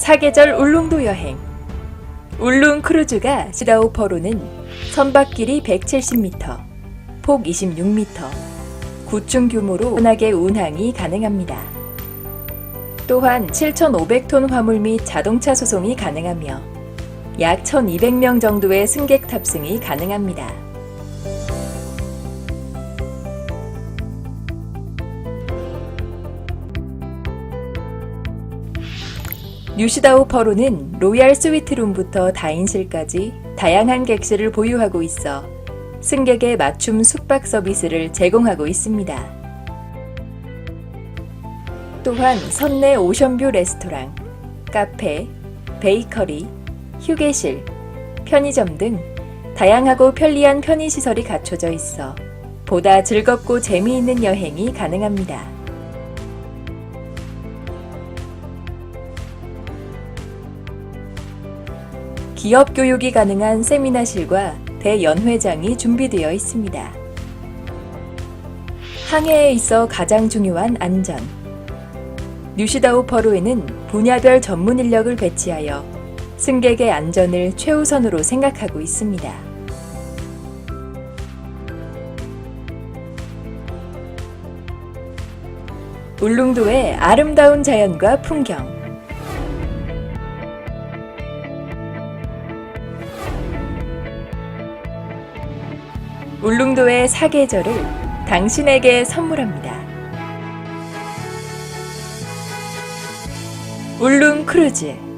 사계절 울릉도 여행 울릉 크루즈가 시다오퍼로는 선박 길이 170m, 폭 26m, 구층 규모로 편하게 운항이 가능합니다. 또한 7,500톤 화물 및 자동차 수송이 가능하며 약 1,200명 정도의 승객 탑승이 가능합니다. 뉴시다오 퍼로는 로얄 스위트룸부터 다인실까지 다양한 객실을 보유하고 있어 승객의 맞춤 숙박 서비스를 제공하고 있습니다. 또한 선내 오션뷰 레스토랑, 카페, 베이커리, 휴게실, 편의점 등 다양하고 편리한 편의시설이 갖춰져 있어 보다 즐겁고 재미있는 여행이 가능합니다. 기업 교육이 가능한 세미나실과 대연회장이 준비되어 있습니다. 항해에 있어 가장 중요한 안전. 뉴시다우 퍼로에는 분야별 전문 인력을 배치하여 승객의 안전을 최우선으로 생각하고 있습니다. 울릉도의 아름다운 자연과 풍경, 울릉도의 사계절을 당신에게 선물합니다. 울릉 크루즈